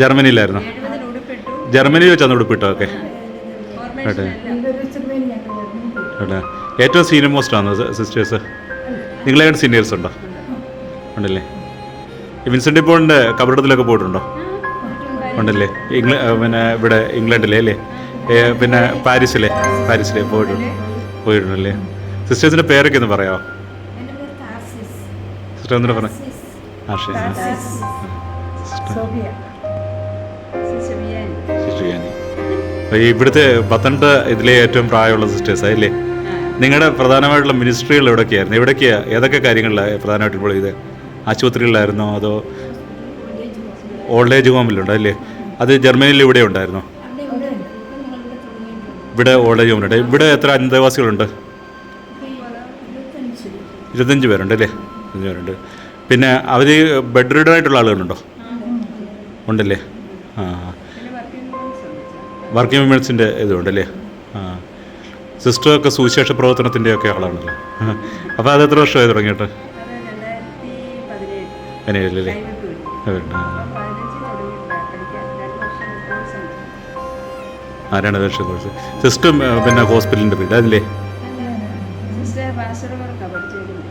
ജർമ്മനിയിലായിരുന്നു. ജർമ്മനിയിൽ വെച്ചാണ് ഉടുപ്പിട്ടോ? ഓക്കെ. കേട്ടോ ഏറ്റവും സീനിയർ മോസ്റ്റ് ആണോ സിസ്റ്റേഴ്സ്? നിങ്ങളെക്കാട്ട് സീനിയേഴ്സ് ഉണ്ടോ? ഉണ്ടല്ലേ. വിൻസെന്റ് പോളിന്റെ കബറിടത്തിലൊക്കെ പോയിട്ടുണ്ടോ? ഉണ്ടല്ലേ. ഇംഗ്ല പിന്നെ ഇവിടെ ഇംഗ്ലണ്ടിലെ അല്ലേ? പിന്നെ പാരീസിലെ. പാരീസിലെ പോയിട്ടുണ്ട് പോയിട്ടുണ്ടല്ലേ. സിസ്റ്റേഴ്സിന്റെ പേരൊക്കെ ഒന്ന് പറയാമോ സിസ്റ്റർ എന്തിനാ പറയാം ആ ശരി ആ. സിസ്റ്റർ. ഇവിടുത്തെ പത്തനംതിട്ട ഇതിലെ ഏറ്റവും പ്രായമുള്ള സിസ്റ്റേഴ്സ് അല്ലേ നിങ്ങളുടെ പ്രധാനമായിട്ടുള്ള മിനിസ്ട്രികൾ എവിടെയൊക്കെയായിരുന്നു എവിടെയൊക്കെയാ ഏതൊക്കെ കാര്യങ്ങളിലാണ് പ്രധാനമായിട്ട് ഇപ്പോൾ ഇത് ആശുപത്രികളിലായിരുന്നോ? അതോ ഓൾഡ് ഏജ് ഹോമിലുണ്ടോ അല്ലേ? അത് ജർമ്മനിയിൽ ഇവിടെ ഉണ്ടായിരുന്നോ? ഇവിടെ ഓൾഡ് ഏജ് ഹോമിലുണ്ട് ഇവിടെ എത്ര അന്തേവാസികളുണ്ട്? ഇരുപത്തഞ്ച് പേരുണ്ട് അല്ലേ? ഇരുപത്തഞ്ച് പേരുണ്ട്. പിന്നെ അവർ ബെഡ് റീഡർ ആയിട്ടുള്ള ആളുകളുണ്ടോ? ഉണ്ടല്ലേ? ആ. വർക്കിംഗ് വിമൻസിന്റെ ഇതുണ്ടല്ലേ? ആ. സിസ്റ്ററൊക്കെ സുവിശേഷ പ്രവർത്തനത്തിന്റെ ഒക്കെ ആളാണല്ലോ. അപ്പോൾ അത് എത്ര വർഷമായി തുടങ്ങിയിട്ട് അങ്ങനെയല്ലേ ആരാണ് രണ്ട് കോഴ്സ് ഉണ്ട് ആ രണ്ട് വർഷം കോഴ്സ് സിസ്റ്റം പിന്നെ ഹോസ്പിറ്റലിന്റെ പേര് അതില്ലേ? സിസ്റ്റർ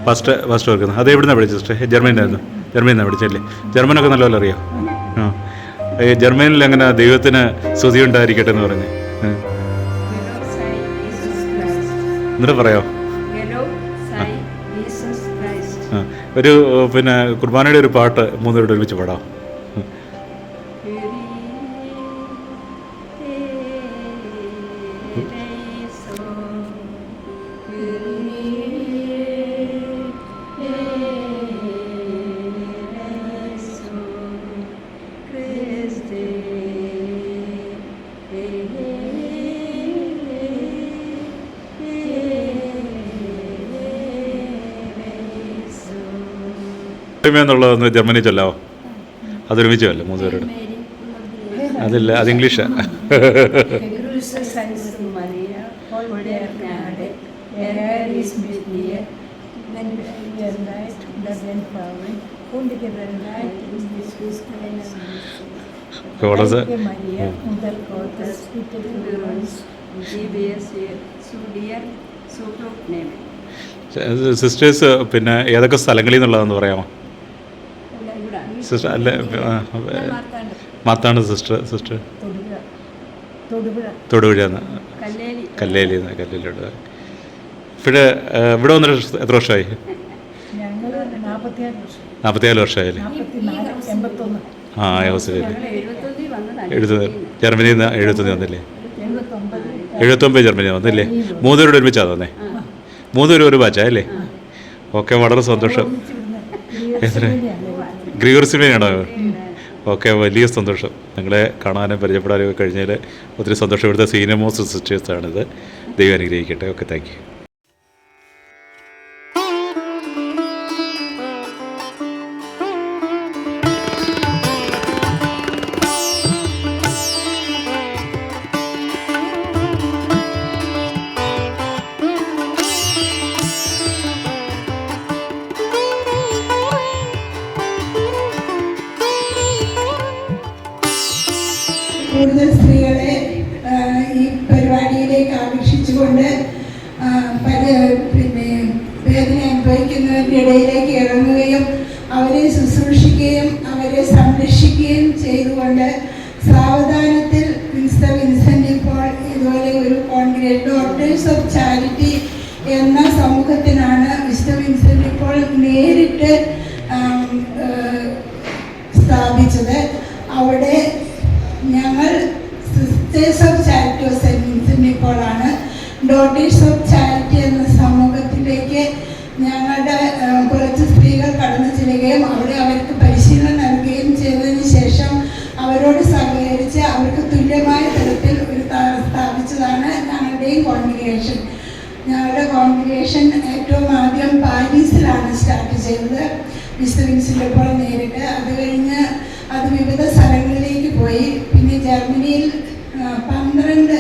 ഫസ്റ്റ് ഫസ്റ്റ് വർക്ക് അത് എവിടെ നിന്നാണ് പഠിച്ചത് സിസ്റ്റർ ജർമ്മനിയിലായിരുന്നു ജർമ്മനിയിൽ നിന്നാണ് പഠിച്ചല്ലേ ജർമ്മനൊക്കെ നല്ലപോലെ അറിയാം? ജർമ്മനിയിൽ എങ്ങനെ ദൈവത്തിന് സ്തുതി ഉണ്ടായിരിക്കട്ടെ എന്ന് പറഞ്ഞു. എന്നിട്ട് പറയോ? ഒരു പിന്നെ കുർബാനയുടെ ഒരു പാട്ട് മൂന്നുപേരോട് ഒരുമിച്ച് പാടാം. എന്നുള്ളത് ജർമ്മനി ചൊല്ലാവോ? അതൊരുമിച്ച് അല്ല മൂന്ന് പേരോട് അതില്ല അത് ഇംഗ്ലീഷ്. സിസ്റ്റേഴ്സ് പിന്നെ ഏതൊക്കെ സ്ഥലങ്ങളിൽ നിന്നുള്ളതെന്ന് പറയാമോ? സിസ്റ്റർ അല്ല മാത്താണ് സിസ്റ്റർ സിസ്റ്റർ തൊടുപുഴ. കല്ലേലി. കല്ലേലി കല്ലേലിയുടെ ഇവിടെ ഇവിടെ വന്നിട്ട് എത്ര വർഷമായി? നാൽപ്പത്തിനാല് വർഷമായില്ലേ? ആ എഴുപത്തി ജർമ്മനിയിൽ നിന്ന് എഴുപത്തൊന്ന് വന്നില്ലേ? എഴുപത്തൊമ്പത് ജർമ്മനി വന്നില്ലേ? മൂന്നുപേരോട് ഒരുമിച്ചാണ് വന്നേ? മൂന്ന് ഒരു ബാച്ചാ അല്ലേ? ഓക്കെ വളരെ സന്തോഷം. എത്ര? ഗ്രീവർസിനാണോ ഓക്കെ വലിയ സന്തോഷം. നിങ്ങളെ കാണാനും പരിചയപ്പെടാനും കഴിഞ്ഞാൽ ഒത്തിരി സന്തോഷം ഇവിടുത്തെ സീനിയർ മോസ്റ്റ് സിസ്റ്റേഴ്സാണിത് ദൈവം അനുഗ്രഹിക്കട്ടെ. Okay thank you. സ്ത്രീകളെ ഈ പരിപാടിയിലേക്ക് ആകർഷിച്ചുകൊണ്ട് പിന്നെ വേദന അനുഭവിക്കുന്നവരുടെ ഇടയിലേക്ക് ഇറങ്ങുകയും അവരെ ശുശ്രൂഷിക്കുകയും അവരെ സംരക്ഷിക്കുകയും ചെയ്തുകൊണ്ട് സാവധാനത്തിൽ മിസ്റ്റർ വിൻസെന്റ് ഇപ്പോൾ ഇതുപോലെ ഒരു കോൺഗ്രേറ്റ് ഡോക്ടേഴ്സ് ഓഫ് ചാരിറ്റി എന്ന സമൂഹത്തിനാണ് മിസ്റ്റർ വിൻസെന്റ് ഇപ്പോൾ നേരിട്ട് സ്ഥാപിച്ചത്. അവിടെ ഞങ്ങൾ sisters of charity of saint കോളാണ് daughters of charity എന്ന സമൂഹത്തിലേക്ക് ഞങ്ങളുടെ കുറച്ച് സ്ത്രീകൾ കടന്നു ചെല്ലുകയും അവിടെ അവർക്ക് പരിശീലനം നൽകുകയും ചെയ്തതിന് ശേഷം അവരോട് സഹകരിച്ച് അവർക്ക് തുല്യമായ തരത്തിൽ ഒരു സ്ഥാ- സ്ഥാപിച്ചതാണ് ഞങ്ങളുടെയും കോൺഗ്രിഗേഷൻ ഞങ്ങളുടെ കോൺഗ്രിഗേഷൻ ഏറ്റവും ആദ്യം പാരീസിലാണ് സ്റ്റാർട്ട് ചെയ്തത്. മിസ്റ്റർ വിൻസിന്റെ നേരിട്ട്. അത് കഴിഞ്ഞ് അത് വിവിധ സ്ഥലങ്ങളിലേക്ക് പോയി. പിന്നെ ജർമ്മനിയിൽ പന്ത്രണ്ട്.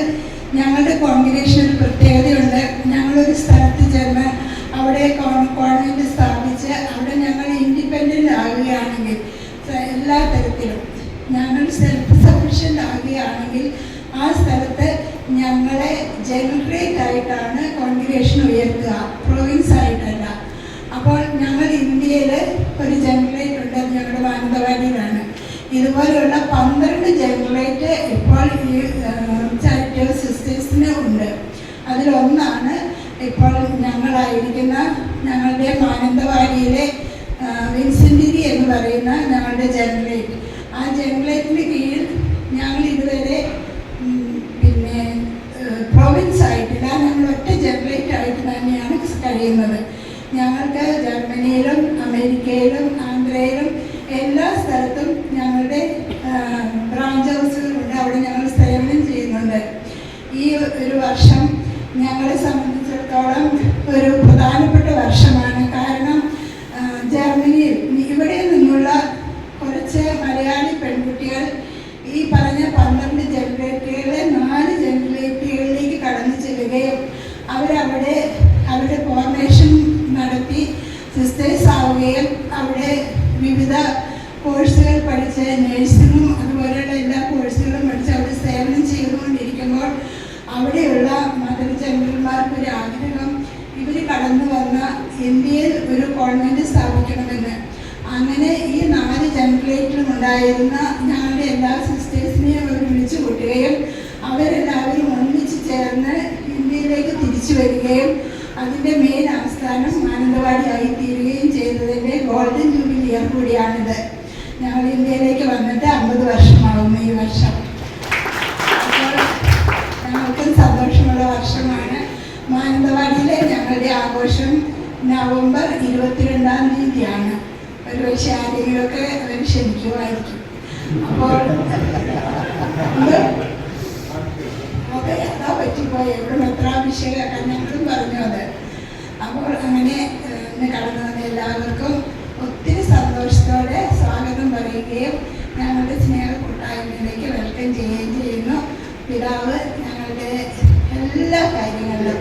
ഇതുപോലെയുള്ള പന്ത്രണ്ട് ജനറേറ്റ് ഇപ്പോൾ ഈ ചാരിറ്റബിൾ സിസ്റ്റേഴ്സിന് ഉണ്ട്. അതിലൊന്നാണ് ഇപ്പോൾ ഞങ്ങളായിരിക്കുന്ന ഞങ്ങളുടെ മാനന്തവാടിയിലെ വിൻസെന്റിരി എന്ന് പറയുന്ന ഞങ്ങളുടെ ജനറേറ്റ്. ആ ജനറേറ്റിന് കീഴിൽ സംബന്ധിച്ചിടത്തോളം ഒരു പ്രധാനപ്പെട്ട വർഷമാണ്. കാരണം ജർമ്മനിയിൽ ഇവിടെ നിന്നുള്ള കുറച്ച് മലയാളി പെൺകുട്ടികൾ ഈ പറഞ്ഞ പന്ത്രണ്ട് ജനറേറ്ററുകളെ നാല് ജനറേറ്ററുകളിലേക്ക് കടന്നു ചെല്ലുകയും അവരവിടെ അവരുടെ ഫോർമേഷൻ നടത്തി സിസ്റ്റേഴ്സ് ആവുകയും അവിടെ വിവിധ കോഴ്സുകൾ പഠിച്ച് നഴ്സിങ്ങും അതുപോലെയുള്ള എല്ലാ കോഴ്സുകളും പഠിച്ച് അവിടെ സേവനം ചെയ്തുകൊണ്ടിരിക്കുമ്പോൾ അവിടെയുള്ള മദർ ജനറൽമാർക്ക് ഒരു ആഗ്രഹം ഇവർ കടന്നു വന്ന ഇന്ത്യയിൽ കോൺവെന്റ് സ്ഥാപിക്കണമെന്ന്. അങ്ങനെ ഈ നാല് ജനറേറ്ററും ഉണ്ടായിരുന്ന ഞങ്ങളുടെ എല്ലാ സിസ്റ്റേഴ്സിനെയും അവർ വിളിച്ചു കൂട്ടുകയും അവരെല്ലാവരും ഒന്നിച്ചു ചേർന്ന് ഇന്ത്യയിലേക്ക് തിരിച്ചു വരികയും അതിന്റെ മെയിൻ ആസ്ഥാനം മാനന്തവാടിയായി തീരുകയും ചെയ്തതിന്റെ ഗോൾഡൻ ജൂബിലി ഇയർ കൂടിയാണിത്. ഞങ്ങൾ ഇന്ത്യയിലേക്ക് വന്നിട്ട് അമ്പത് വർഷമാകുന്നു ഈ വർഷം. അപ്പോൾ ഞങ്ങൾക്കും സന്തോഷമുള്ള വർഷമാണ്. മാനന്തവാടിയിലെ ഞങ്ങളുടെ ആഘോഷം നവംബർ ഇരുപത്തിരണ്ടാം തീയതിയാണ്. ഒരു പക്ഷേ ആരെങ്കിലുമൊക്കെ അവർ ക്ഷണിക്കുമായിരിക്കും അപ്പോൾ അതെ അതാ പറ്റിപ്പോയി? എവിടെ മെത്രാഭിഷേകം ഞങ്ങളും പറഞ്ഞു അത്. അപ്പോൾ അങ്ങനെ കടന്നു വന്ന എല്ലാവർക്കും ഒത്തിരി സന്തോഷത്തോടെ സ്വാഗതം പറയുകയും ഞങ്ങളുടെ സ്നേഹ കൂട്ടായ്മയിലേക്ക് വെൽക്കം ചെയ്യുകയും ചെയ്യുന്നു. പിതാവ് ഞങ്ങളുടെ എല്ലാ കാര്യങ്ങളിലും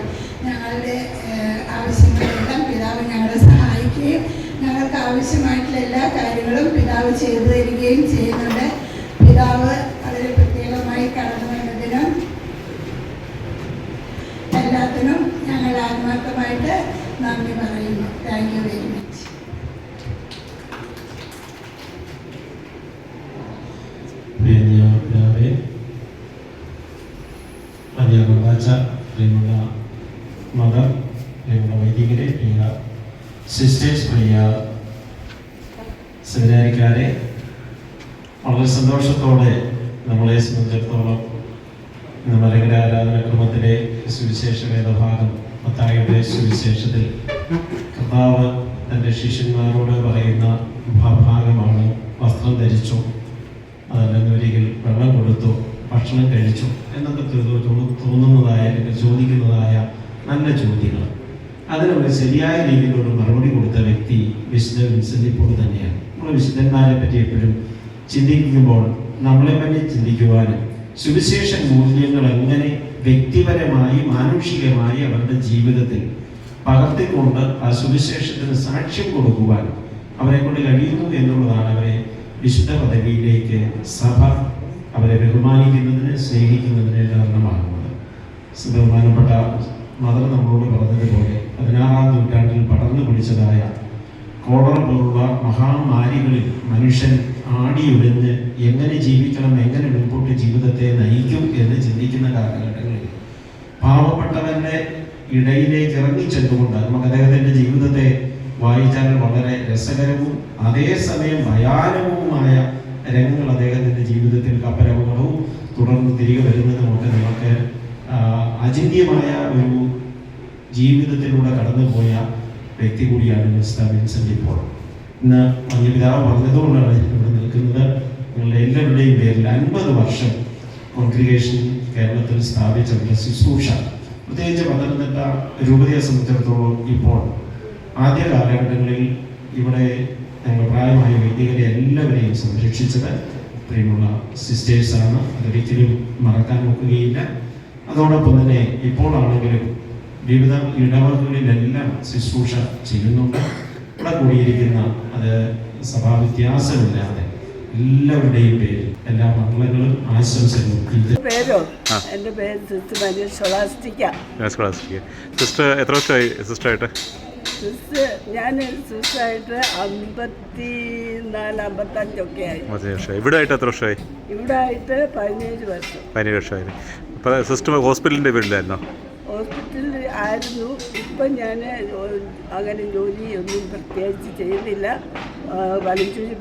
എല്ലാ കാര്യങ്ങളും പിതാവ് ചെയ്തു തരികയും ചെയ്യുന്നുണ്ട്. പിതാവ് വളരെ പ്രത്യേകമായി കടന്നു വന്നതിനും എല്ലാത്തിനും ഞങ്ങൾ ആത്മാർത്ഥമായിട്ട് നന്ദി പറയുന്നു. താങ്ക് യു വെരി മച്ച് പ്രിയമുള്ള മദർ സിസ്റ്റേഴ്സ് പ്രിയ സെമിനാരിക്കാരെ വളരെ സന്തോഷത്തോടെ നമ്മളെ സംബന്ധിച്ചിടത്തോളം ഇന്ന് മലങ്കര ആരാധനക്രമത്തിലെ സുവിശേഷ വേദഭാഗം മത്തായിയുടെ സുവിശേഷത്തിൽ കർത്താവ് തന്റെ ശിഷ്യന്മാരോട് പറയുന്ന ഭാഗമാണ് വസ്ത്രം ധരിച്ചു അതല്ലെന്നൊരിക്കൽ വെള്ളം കൊടുത്തു ഭക്ഷണം കഴിച്ചു എന്നൊക്കെ തോന്നുന്നതായ അല്ലെങ്കിൽ ചോദിക്കുന്നതായ നല്ല ചോദ്യങ്ങൾ. അതിനൊരു ശരിയായ രീതിയിലുള്ള മറുപടി കൊടുത്ത വ്യക്തി വിശുദ്ധ വിൻസെന്റ് ഇപ്പോൾ തന്നെയാണ്. നമ്മൾ വിശുദ്ധന്മാരെ പറ്റി എപ്പോഴും ചിന്തിക്കുമ്പോൾ നമ്മളെ പറ്റി ചിന്തിക്കുവാനും സുവിശേഷ മൂല്യങ്ങൾ എങ്ങനെ വ്യക്തിപരമായി മാനുഷികമായി അവരുടെ ജീവിതത്തിൽ പകർത്തിക്കൊണ്ട് ആ സുവിശേഷത്തിന് സാക്ഷ്യം കൊടുക്കുവാൻ അവരെ കൊണ്ട് കഴിയുന്നു എന്നുള്ളതാണ് അവരെ വിശുദ്ധ പദവിയിലേക്ക് സഭ അവരെ ബഹുമാനിക്കുന്നതിന് സ്നേഹിക്കുന്നതിന് കാരണമാകുന്നത്. ബഹുമാനപ്പെട്ട മദർ നമ്മളോട് പറഞ്ഞതുപോലെ പതിനാറാം നൂറ്റാണ്ടിൽ പടർന്നു പിടിച്ചതായ കോളറ പോലുള്ള മഹാമാരികളിൽ മനുഷ്യൻ ആടിയുഴഞ്ഞ് എങ്ങനെ ജീവിക്കണം എങ്ങനെ മുൻപോട്ട് ജീവിതത്തെ നയിക്കും എന്ന് ചിന്തിക്കുന്ന കാലഘട്ടങ്ങളിൽ പാവപ്പെട്ടവന്റെ ഇടയിലേക്ക് ഇറങ്ങിച്ചെന്നുകൊണ്ട് നമുക്ക് അദ്ദേഹത്തിന്റെ ജീവിതത്തെ വായിച്ചാൽ വളരെ രസകരവും അതേസമയം ഭയാനകവുമായ രംഗങ്ങൾ അദ്ദേഹത്തിന്റെ ജീവിതത്തിൽ കപ്പലപകടവും തുടർന്ന് തിരികെ വരുന്നതുമൊക്കെ നമുക്ക് അചിന്യമായ ഒരു ജീവിതത്തിലൂടെ കടന്നുപോയ വ്യക്തി കൂടിയാണ് മിസ്റ്റർ ഇപ്പോൾ. ഇന്ന് മഞ്ഞപിതാവ് പറഞ്ഞതുകൊണ്ടാണ് ഇവിടെ നിൽക്കുന്നത്. നിങ്ങളുടെ എല്ലാവരുടെയും പേരിൽ അൻപത് വർഷം കോൺഗ്രിഗേഷൻ കേരളത്തിൽ സ്ഥാപിച്ച ഒരു ശുശ്രൂഷ. പ്രത്യേകിച്ച് പത്തനംതിട്ട രൂപതയെ സംബന്ധിച്ചിടത്തോളം ഇപ്പോൾ ആദ്യ കാലഘട്ടങ്ങളിൽ ഇവിടെ ഞങ്ങൾ പ്രായമായ വൈദികരെ എല്ലാവരെയും സംരക്ഷിച്ചത് പ്രിയമുള്ള സിസ്റ്റേഴ്സാണ് അതൊരിക്കലും മറക്കാൻ നോക്കുകയില്ല. അതോടൊപ്പം തന്നെ ഇപ്പോഴാണെങ്കിലും വിവിധ ഇടവകളിലെല്ലാം ശുശ്രൂഷ ചെയ്യുന്നുണ്ട്. ഇവിടെ കൂടിയിരിക്കുന്ന അത് സഭാ വ്യത്യാസമില്ലാതെ എല്ലാവരുടെയും പേര് എല്ലാ മംഗളങ്ങളും ആശംസകളും പേരോ? എന്റെ പേര് സിസ്റ്റർ മരിയ ഷൊളാസ്റ്റിക്ക സിസ്റ്റർ എത്ര വർഷമായി സിസ്റ്ററായിട്ട്? സിസ്റ്റർ ഞാൻ സിസ്റ്ററായിട്ട് അമ്പത്തി നാല് അമ്പത്തഞ്ചൊക്കെ ആയി. ഇവിടെ ആയിട്ട് എത്ര വർഷമായി? ഇവിടെ ആയിട്ട് പതിനേഴ് വർഷം. പതിനേഴ് വർഷമായി. അപ്പോൾ സിസ്റ്റർ ഹോസ്പിറ്റലിന്റെ പേരിലായിരുന്നോ? ആയിരുന്നു ഇപ്പം ഞാൻ അങ്ങനെ ജോലിയൊന്നും പ്രത്യേകിച്ച് ചെയ്യുന്നില്ല. ആ,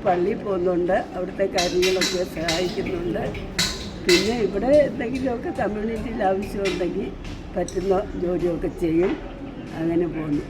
പള്ളി പോകുന്നുണ്ട്. അവിടുത്തെ കാര്യങ്ങളൊക്കെ സഹായിക്കുന്നുണ്ട്. പിന്നെ ഇവിടെ എന്തെങ്കിലുമൊക്കെ കമ്മ്യൂണിറ്റിയിൽ ആവശ്യമുണ്ടെങ്കിൽ പറ്റുന്ന ജോലിയൊക്കെ ചെയ്യും. അങ്ങനെ പോകുന്നു.